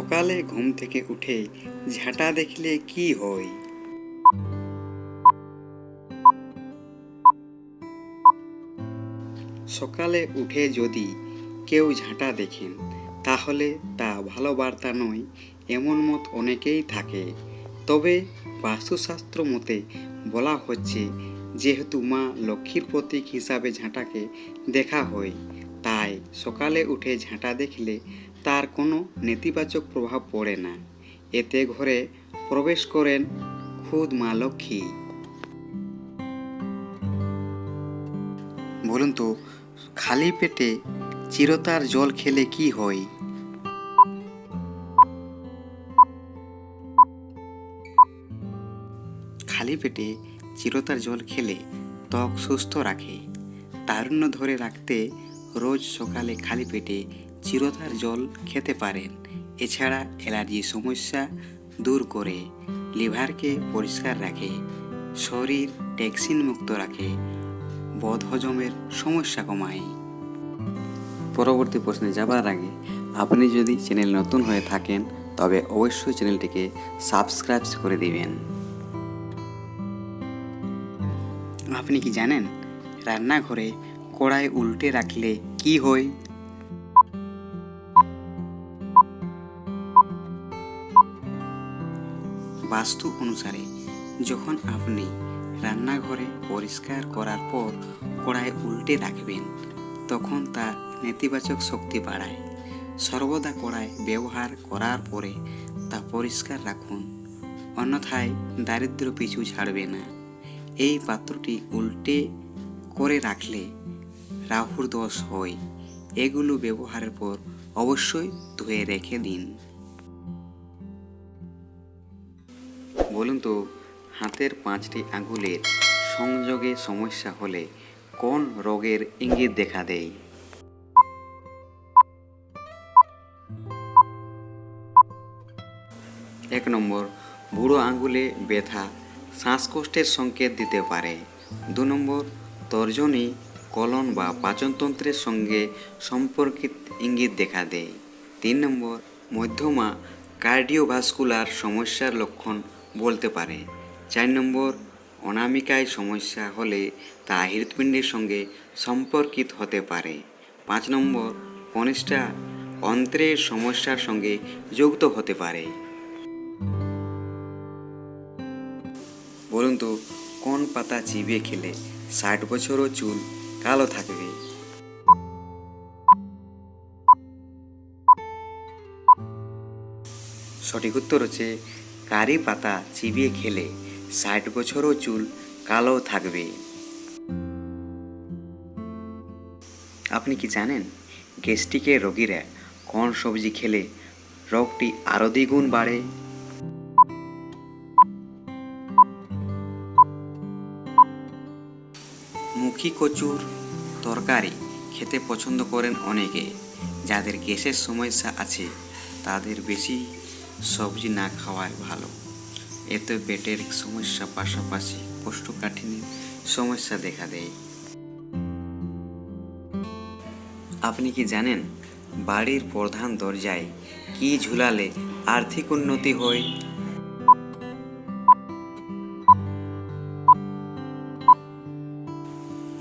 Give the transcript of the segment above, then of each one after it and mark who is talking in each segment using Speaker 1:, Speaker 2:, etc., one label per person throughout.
Speaker 1: সকালে ঘুম থেকে উঠে ঝাঁটা দেখলে কি হয়? সকালে উঠে যদি কেউ ঝাঁটা দেখেন, তাহলে তা ভালো বার্তা নয়, এমন মত অনেকেই থাকে। তবে বাস্তুশাস্ত্র মতে বলা হচ্ছে, যেহেতু মা লক্ষ্মীর প্রতীক হিসাবে ঝাঁটাকে দেখা হয়, তাই সকালে উঠে ঝাঁটা দেখলে তার কোনো নেতিবাচক প্রভাব পড়ে না। এতে ঘরে প্রবেশ করেন খুদ মা লক্ষ্মী। বলুন তো, খালি পেটে চিরতার জল খেলে কি হয়? খালি পেটে চিরতার জল খেলে ত্বক সুস্থ রাখে। তারুণ্য ধরে রাখতে রোজ সকালে খালি পেটে চিরতার জল খেতে পারেন। এছাড়া অ্যালার্জি সমস্যা দূর করে, লিভারকে পরিষ্কার রাখে, শরীর টক্সিন মুক্ত রাখে, বদহজমের সমস্যা কমায়। পরবর্তী প্রশ্নে যাবার আগে আপনি যদি চ্যানেল নতুন হয়ে থাকেন, তবে অবশ্যই চ্যানেলটিকে সাবস্ক্রাইব করে দিবেন। আপনি কি জানেন, রান্নাঘরে কড়াই উল্টে রাখলে কি হয়? বাস্তু অনুসারে যখন আপনি রান্নাঘরে পরিষ্কার করার পর কড়াই উল্টে রাখবেন, তখন তা নেতিবাচক শক্তি বাড়ায়। সর্বদা কড়াই ব্যবহার করার পরে তা পরিষ্কার রাখুন, অন্যথায় দারিদ্র পিছু ছাড়বে না। এই পাত্রটি উল্টে করে রাখলে রাহুর দোষ হয়। এগুলো ব্যবহারের পর অবশ্যই ধুয়ে রেখে দিন। বলুন তো, হাতের পাঁচটি আঙুলের সংযোগে সমস্যা হলে কোন রোগের ইঙ্গিত দেখা দেয়? এক নম্বর, বুড়ো আঙ্গুলে ব্যথা শ্বাসকষ্টের সংকেত দিতে পারে। দু নম্বর, তর্জনী, কলন বা পাচনতন্ত্রের সঙ্গে সম্পর্কিত ইঙ্গিত দেখা দেয়। তিন নম্বর, মধ্যমা কার্ডিওভাস্কুলার সমস্যার লক্ষণ বলতে পারে। চার নম্বর, অনামিকায় সমস্যা হলে তা হৃৎপিণ্ডের সঙ্গে সম্পর্কিত হতে পারে। পাঁচ নম্বর, কনিষ্ঠা অন্ত্রের সমস্যার সঙ্গে যুক্ত হতে পারে। বলুন তো, কোন পাতা চিবিয়ে খেলে ষাট বছরও চুল কালো থাকবে? সঠিক উত্তর হচ্ছে কারি পাতা চিবিয়ে খেলে ষাট বছরও চুল কালো থাকবে। আপনি কি জানেন, গ্যাস্ট্রিকের রোগীরা কোন সবজি খেলে রোগটি আরও দ্বিগুণ বাড়ে? মুখী কচুর তরকারি খেতে পছন্দ করেন অনেকে। যাদের গ্যাসের সমস্যা আছে, তাদের বেশি সবজি না খাওয়াই ভালো। এতে পেটের সমস্যা পাশাপাশি কোষ্ঠকাঠিন্যের সমস্যা দেখা দেয়। আপনি কি জানেন বাড়ির প্রধান দরজায় কি ঝুলালে আর্থিক উন্নতি হয়?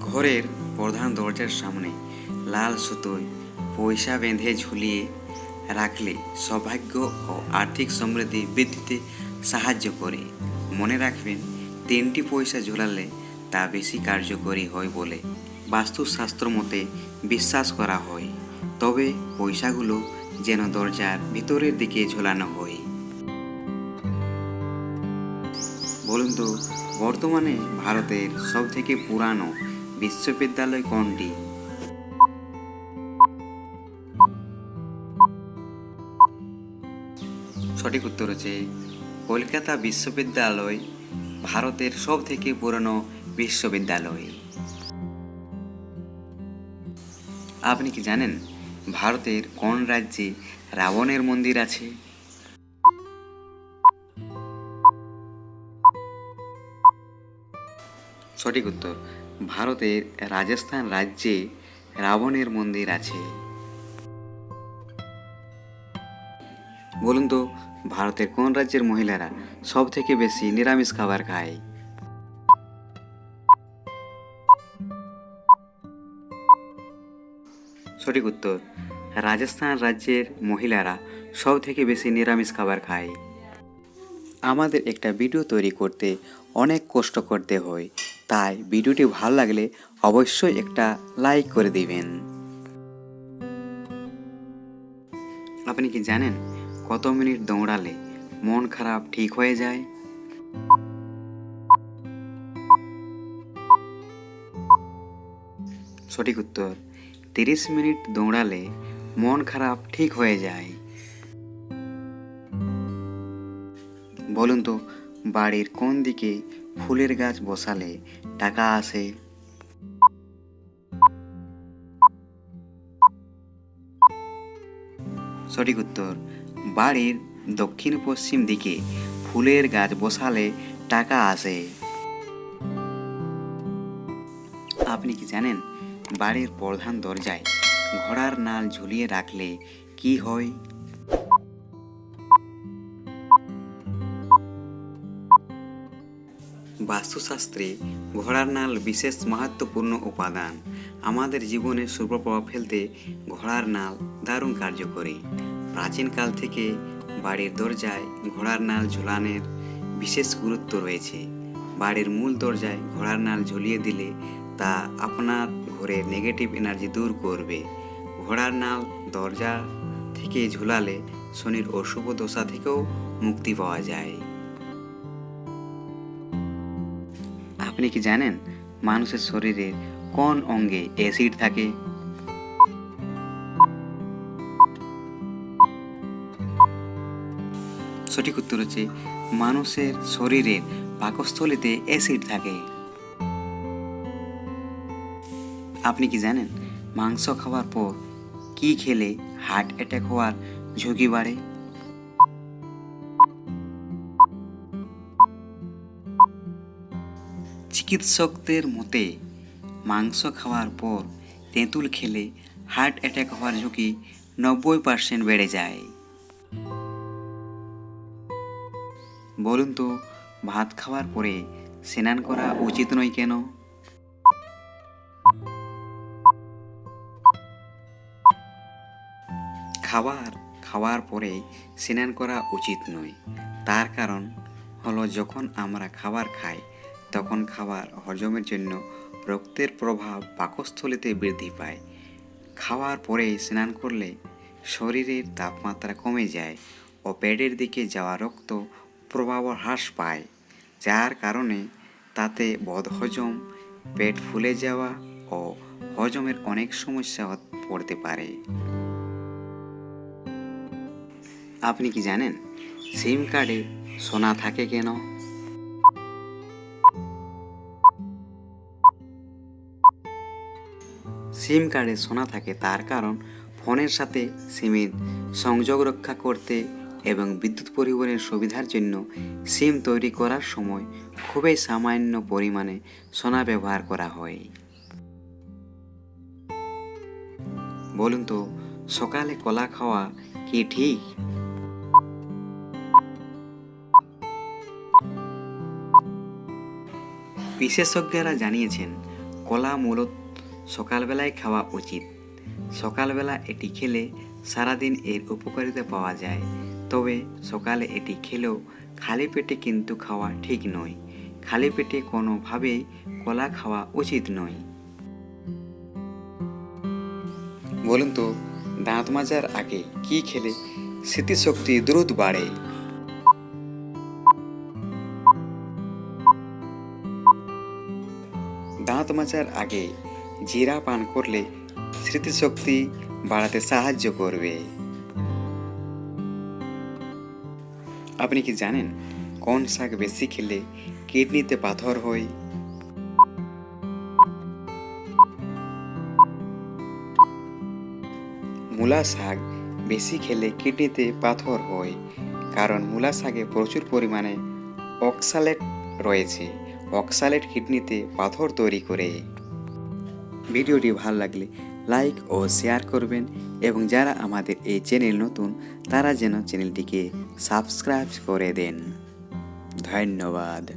Speaker 1: ঘরের প্রধান দরজার সামনে লাল সুতোয় পয়সা বেঁধে ঝুলিয়ে রাখলে সৌভাগ্য ও আর্থিক সমৃদ্ধি বৃদ্ধিতে সাহায্য করে। মনে রাখবেন, তিনটি পয়সা ঝুলালে তা বেশি কার্যকরী হয় বলে বাস্তুশাস্ত্র মতে বিশ্বাস করা হয়। তবে পয়সাগুলো যেন দরজার ভিতরের দিকে ঝোলানো হয়। বলুন তো, বর্তমানে ভারতের সবথেকে পুরানো বিশ্ববিদ্যালয় কোনটি? সঠিক উত্তর হচ্ছে কলকাতা বিশ্ববিদ্যালয়, ভারতের সব থেকে পুরনো বিশ্ববিদ্যালয়। আপনি কি জানেন ভারতের কোন রাজ্যে রাবণের মন্দির আছে? সঠিক উত্তর, ভারতের রাজস্থান রাজ্যে রাবণের মন্দির আছে। বলুন তো ভারতের কোন রাজ্যের মহিলারা সব থেকে বেশি নিরামিষ খাবার খায়? সঠিক উত্তর, রাজস্থান রাজ্যের মহিলারা সব থেকে বেশি নিরামিষ খাবার খায়। আমাদের একটা ভিডিও তৈরি করতে অনেক কষ্ট করতে হয়, তাই ভিডিওটি ভালো লাগলে অবশ্যই একটা লাইক করে দিবেন। আপনি কি জানেন কত মিনিট দৌড়ালে মন খারাপ ঠিক হয়ে যায়? সঠিক উত্তর, তিরিশ মিনিট দৌড়ালে মন খারাপ ঠিক হয়ে যায়। বলুন তো, বাড়ির কোন দিকে ফুলের গাছ বসালে টাকা আসে? সঠিক উত্তর বাড়ির দক্ষিণ পশ্চিম দিকে ফুলের গাছ বসালে টাকা আসে। আপনি কি জানেন, বাড়ির প্রধান দরজায় ঘোড়ার নাল ঝুলিয়ে রাখলে কি হয়? বাস্তুশাস্ত্রে ঘোড়ার নাল বিশেষ মাহাত্মপূর্ণ উপাদান। আমাদের জীবনে শুভ প্রভাব ফেলতে ঘোড়ার নাল দারুণ কার্যকরী। প্রাচীনকাল থেকে বাড়ির দরজায় ঘোড়ার নাল ঝুলানোর বিশেষ গুরুত্ব রয়েছে। বাড়ির মূল দরজায় ঘোড়ার নাল ঝুলিয়ে দিলে তা আপনার ঘরের নেগেটিভ এনার্জি দূর করবে। ঘোড়ার নাল দরজা থেকে ঝুলালে শনির অশুভ দশা থেকেও মুক্তি পাওয়া যায়। আপনি কি জানেন মানুষের শরীরে কোন অঙ্গে অ্যাসিড থাকে? সঠিক উত্তর হচ্ছে মানুষের শরীরের পাকস্থলীতে অ্যাসিড থাকে। আপনি কি জানেন মাংস খাওয়ার পর কি খেলে হার্ট অ্যাটাক হওয়ার ঝুঁকি বাড়ে? চিকিৎসকদের মতে, মাংস খাওয়ার পর তেঁতুল খেলে হার্ট অ্যাটাক হওয়ার ঝুঁকি নব্বই পার্সেন্ট বেড়ে যায়। বলুন তো, ভাত খাওয়ার পরে স্নান করা উচিত নয় কেন? খাবার খাওয়ার পরে স্নান করা উচিত নয়। তার কারণ হলো যখন আমরা খাবার খাই, তখন খাবার হজমের জন্য রক্তের প্রভাব পাকস্থলীতে বৃদ্ধি পায়। খাওয়ার পরে স্নান করলে শরীরের তাপমাত্রা কমে যায় ও পেটের দিকে যাওয়া রক্ত প্রবাহ হ্রাস পায়, যার কারণে তাতে বদহজম পেট ফুলে যাওয়া ও হজমের অনেক সমস্যা পড়তে পারে। আপনি কি জানেন সিম কার্ডে সোনা থাকে কেন? সিম কার্ডে সোনা থাকে তার কারণ ফোনের সাথে সিমের সংযোগ রক্ষা করতে এবং বিদ্যুৎ পরিবহনের সুবিধার জন্য সিম তৈরি করার সময় খুবই সামান্য পরিমাণে সোনা ব্যবহার করা হয়। বলুন তো, সকালে কলা খাওয়া কি ঠিক? বিশেষজ্ঞরা জানিয়েছেন, কলা মূলত সকালবেলায় খাওয়া উচিত। সকালবেলা এটি খেলে সারাদিন এর উপকারিতা পাওয়া যায়। তবে সকালে এটি খেলেও খালি পেটে কিন্তু খাওয়া ঠিক নয়। খালি পেটে কোনোভাবেই কলা খাওয়া উচিত নয়। বলুন তো, দাঁত মাজার আগে কি খেলে স্মৃতিশক্তি দ্রুত বাড়ে? দাঁত মাজার আগে জিরা পান করলে স্মৃতিশক্তি বাড়াতে সাহায্য করবে। আপনি কি জানেন কোন শাক বেশি খেলে কিডনিতে পাথর হয়? মূলা শাক বেশি খেলে কিডনিতে পাথর হয়, কারণ মূলা শাকে প্রচুর পরিমাণে অক্সালেট রয়েছে। অক্সালেট কিডনিতে পাথর তৈরি করে। ভিডিওটি ভালো লাগলে লাইক ও শেয়ার করবেন এবং যারা আমাদের এই চ্যানেল নতুন, তারা যেন চ্যানেলটিকে সাবস্ক্রাইব করে দেন। ধন্যবাদ।